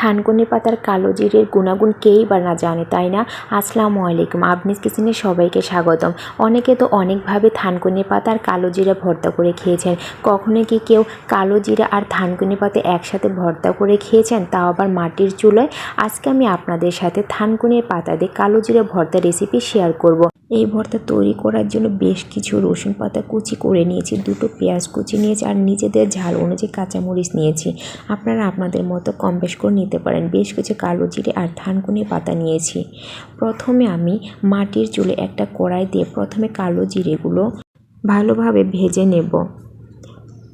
থানকুনি পাতার কালো জিরের গুণাগুণ কেই বা না জানে, তাই না? আসসালামু আলাইকুম আপনিস কিচেনে সবাইকে স্বাগতম। অনেকে তো অনেকভাবে থানকুনি পাতার কালো জিরা ভর্তা করে খেয়েছেন। কখনো কি কেউ কালো জিরা আর থানকুনি পাতা একসাথে ভর্তা করে খেয়েছেন? তাও আবার মাটির চুলোয়? আজকে আমি আপনাদের সাথে থানকুনির পাতা দিয়ে কালো জিরা ভর্তা রেসিপি শেয়ার করব। এই ভর্তা তৈরি করার জন্য বেশ কিছু রসুন পাতা কুচি করে নিয়েছি, দুটো পেঁয়াজ কুচি নিয়েছি আর নিজেদের ঝাল অনুযায়ী কাঁচামরিচ নিয়েছি। আপনারা আপনাদের মতো কম বেশ করে নিতে পারেন। বেশ কিছু কালো জিরে আর থানকুনি পাতা নিয়েছি। প্রথমে আমি মাটির চুলে একটা কড়াই দিয়ে প্রথমে কালো জিরেগুলো ভালোভাবে ভেজে নেব।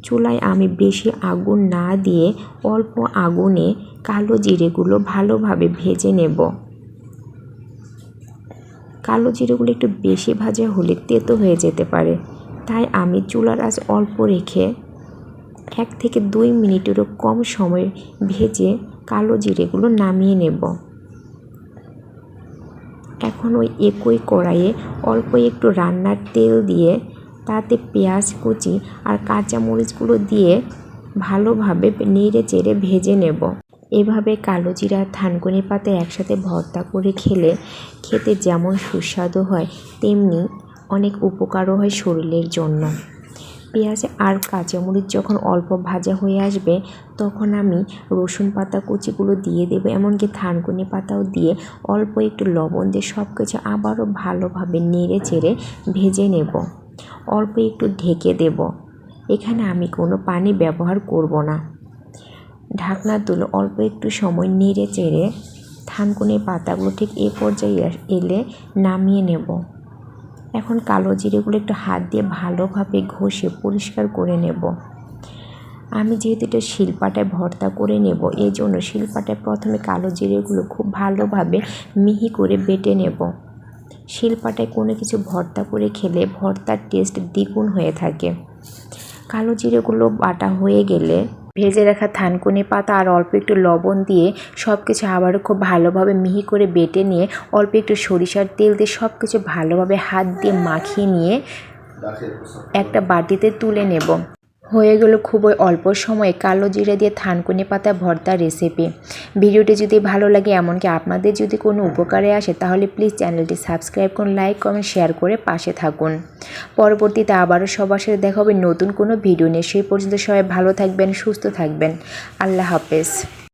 চুলায় আমি বেশি আগুন না দিয়ে অল্প আগুনে কালো জিরেগুলো ভালোভাবে ভেজে নেব। কালো জিরেগুলো একটু বেশি ভাজা হলে তেতো হয়ে যেতে পারে। তাই আমি চুলার আঁচ অল্প রেখে এক থেকে দুই মিনিটেরও কম সময় ভেজে কালো জিরেগুলো নামিয়ে নেব। এখন ওই একই কড়াইয়ে অল্প একটু রান্নার তেল দিয়ে তাতে পেঁয়াজ, কুচি আর কাঁচামরিচগুলো দিয়ে ভালোভাবে নেড়ে চেড়ে ভেজে নেব। এভাবে কালো জিরা থানকুনি পাতা একসাথে ভর্তা করে খেলে খেতে যেমন সুস্বাদু হয়, তেমনি অনেক উপকারও হয় শরীরের জন্য। পেঁয়াজ আর কাঁচামরিচ যখন অল্প ভাজা হয়ে আসবে, তখন আমি রসুন পাতা, কুচিগুলো দিয়ে দেবো, এমনকি থানকুনি পাতাও দিয়ে অল্প একটু লবণ দিয়ে সব কিছু আবারও ভালোভাবে নেড়ে চেড়ে ভেজে নেব। অল্প একটু ঢেকে দেব। এখানে আমি কোনো পানি ব্যবহার করব না। ঢাকনা তুলে অল্প একটু সময় নেড়ে চেড়ে থানকুনির পাতাগুলো ঠিক এ পর্যায়ে এলে নামিয়ে নেব। এখন কালো জিরেগুলো একটু হাত দিয়ে ভালোভাবে ঘষে পরিষ্কার করে নেব। আমি যেহেতু এটা শিলপাটায় ভর্তা করে নেব এই জন্য শিলপাটায় প্রথমে কালো জিরেগুলো খুব ভালোভাবে মিহি করে বেটে নেব। শিলপাটায় কোনো কিছু ভর্তা করে খেলে ভর্তার টেস্ট দ্বিগুণ হয়ে থাকে। কালো জিরেগুলো বাটা হয়ে গেলে ভেজে রাখা থানকুনি পাতা আর অল্প একটু লবণ দিয়ে সব কিছু আবারও খুব ভালোভাবে মিহি করে বেটে নিয়ে অল্প একটু সরিষার তেল দিয়ে সব কিছু ভালোভাবে হাত দিয়ে মাখিয়ে নিয়ে একটা বাটিতে তুলে নেব। হয়ে গেল খুবই অল্প সময়ে কালো জিরে দিয়ে থানকুনি পাতা ভর্তা রেসিপি ভিডিওটি যদি ভালো লাগে, এমনকি আপনাদের যদি কোনো উপকারে আসে, তাহলে প্লিজ চ্যানেলটি সাবস্ক্রাইব করুন লাইক কমেন্ট শেয়ার করে পাশে থাকুন। পরবর্তীতে আবারও সবার সাথে দেখা হবে নতুন কোনো ভিডিও নিয়ে। সেই পর্যন্ত সবাই ভালো থাকবেন, সুস্থ থাকবেন। আল্লাহ হাফেজ।